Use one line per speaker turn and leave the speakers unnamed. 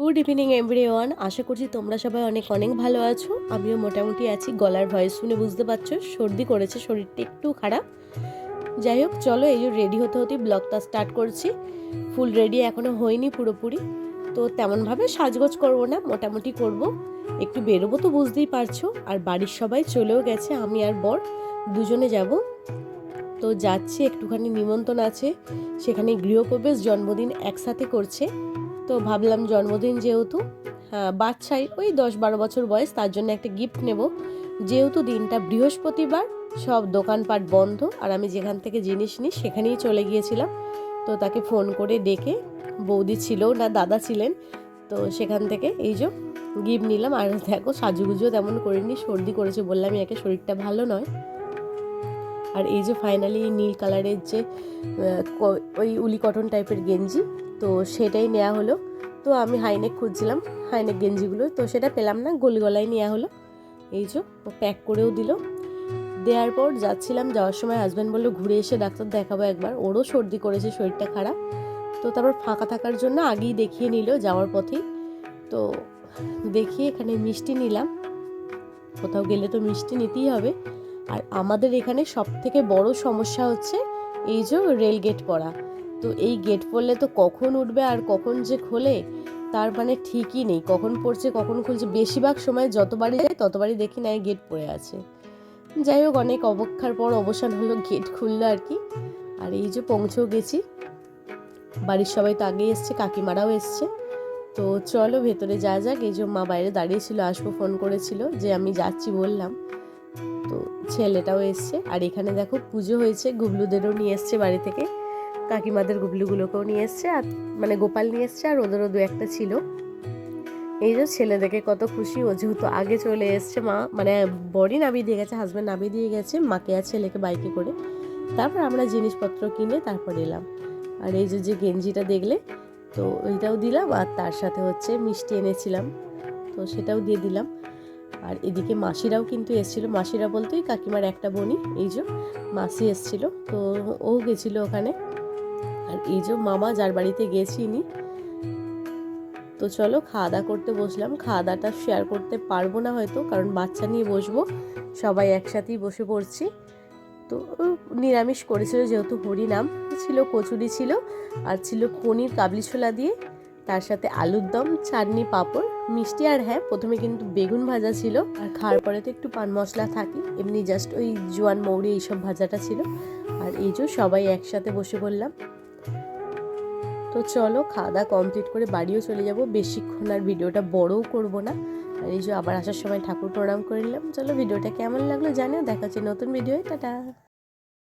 Good evening everyone আশা করছি তোমরা সবাই অনেক অনেক ভালো আছো। আমিও মোটামুটি আছি। গলার ভয়েস শুনে বুঝতে পারছ, সর্দি করেছে, শরীরটা একটু খারাপ। যাই হোক, চলো এই রেডি হতে হতেই ব্লগটা স্টার্ট করছি। ফুল রেডি এখনও হয়নি পুরোপুরি। তো তেমনভাবে সাজগোজ করব না, মোটামুটি করব। একটু বেরোবো তো বুঝতেই পারছ। আর বাড়ির সবাই চলেও গেছে, আমি আর বর। দুজনে যাব। তো যাচ্ছি, একটুখানি নিমন্ত্রণ আছে। সেখানে গৃহপ্রবেশ জন্মদিন একসাথে করছে। তো ভাবলাম জন্মদিন যেহেতু হ্যাঁ, বাচ্চাই ওই দশ বারো বছর বয়স তার জন্য একটা গিফট নেব। যেহেতু দিনটা বৃহস্পতিবার সব দোকানপাট বন্ধ আর আমি যেখান থেকে জিনিস নিই সেখানেই চলে গিয়েছিলাম। তো তাকে ফোন করে ডেকে বৌদি ছিল না দাদা ছিলেন তো সেখান থেকে এই যে গিফট নিলাম। আর দেখো সাজুগুজুও তেমন করিনি সর্দি করেছে বললাম একে শরীরটা ভালো নয়। আর এই যে ফাইনালি নীল কালারের যে ওই উলি কটন টাইপের গেঞ্জি তো সেটাই নেওয়া হলো। তো আমি হাইনেক খুঁজছিলাম, হাইনেক গেঞ্জিগুলো, তো সেটা পেলাম না, গোল গলায় নেওয়া হলো। এই যে প্যাক করেও দিল। দেওয়ার পর যাচ্ছিলাম, যাওয়ার সময় হাজব্যান্ড বলল, ঘুরে এসে ডাক্তার দেখাবো একবার। ওরও সর্দি করেছে, শরীরটা খারাপ। তো তারপর ফাঁকা থাকার জন্য আগেই দেখিয়ে নিল যাওয়ার পথেই। তো দেখিয়ে এখানে মিষ্টি নিলাম। কোথাও গেলে তো মিষ্টি নিতেই হবে। আর আমাদের এখানে সব থেকে বড় সমস্যা হচ্ছে, এই যে রেল গেট পড়া তো এই গেট পড়লে তো কখন উঠবে আর কখন যে খোলে, তার মানে ঠিকই নেই। কখন পড়ছে, কখন খুলছে, বেশিরভাগ সময় যতবারই যাই, ততবারই দেখি না এই গেট পড়ে আছে। যাই হোক, অনেক অবক্ষার পর অবসান হলো গেট খুললো আর কি। আর এই যে পৌঁছেও গেছি। বাড়ির সবাই তো আগে এসছে, কাকিমারাও এসছে। তো চলো ভেতরে যা যাক, এই যে মা বাইরে দাঁড়িয়েছিল আসব ফোন করেছিল যে আমি যাচ্ছি বললাম। তো ছেলেটাও এসছে। আর এখানে দেখো পুজো হয়েছে, গুবলুদেরও নিয়ে এসছে বাড়ি থেকে। কাকিমাদের গুবলুগুলোকেও নিয়ে এসছে আর মানে গোপাল নিয়ে এসছে আর ওদেরও দু একটা ছিল। এই যে ছেলে দেখে কত খুশি, ও যেহেতু আগে চলে এসছে, মা মানে বডি নামিয়ে দিয়ে গেছে হাজব্যান্ড নামিয়ে দিয়ে গেছে, মাকে আর ছেলেকে বাইকে করে। তারপর আমরা জিনিসপত্র কিনে তারপর এলাম। আর এই যে গেঞ্জিটা দেখলে, তো ওইটাও দিলাম আর তার সাথে হচ্ছে মিষ্টি এনেছিলাম, তো সেটাও দিয়ে দিলাম। আর এদিকে মাসিরাও কিন্তু এসেছিল। মাসিরা বলতে ওই কাকিমার একটা বোনই এই যে মাসি এসেছিল, তো ও গেছিল ওখানে। আর এই যে মামা যার বাড়িতে গেছি গেছিনি তো চলো খাওয়া দাওয়া করতে বসলাম। খাওয়া দাওয়াটা শেয়ার করতে পারব না হয়তো, কারণ বাচ্চা নিয়ে বসবো। সবাই একসাথেই বসে পড়ছি। তো নিরামিষ করেছিল, যেহেতু হরিনাম ছিল, কচুরি ছিল, আর ছিল পনির কাবলি ছোলা দিয়ে, তার সাথে আলুর দম, চাটনি, পাঁপড়, মিষ্টি আর হ্যাঁ প্রথমে কিন্তু বেগুন ভাজা ছিল, আর খাওয়ার পরে তো একটু পান মশলা থাকে, এমনি জাস্ট ওই জোয়ান মৌরি এইসব ভাজাটা ছিল। আর এই যে সবাই একসাথে বসে পড়লাম। তো চলো খাওয়া দাওয়া কমপ্লিট করে বাড়িও চলে যাব। বেশিক্ষণ আর ভিডিওটা বড়ও করব না। আর এই যে আবার আসার সময় ঠাকুর প্রণাম করে নিলাম। চলো ভিডিওটা কেমন লাগল জানিও। দেখা হচ্ছে নতুন ভিডিও টাটা।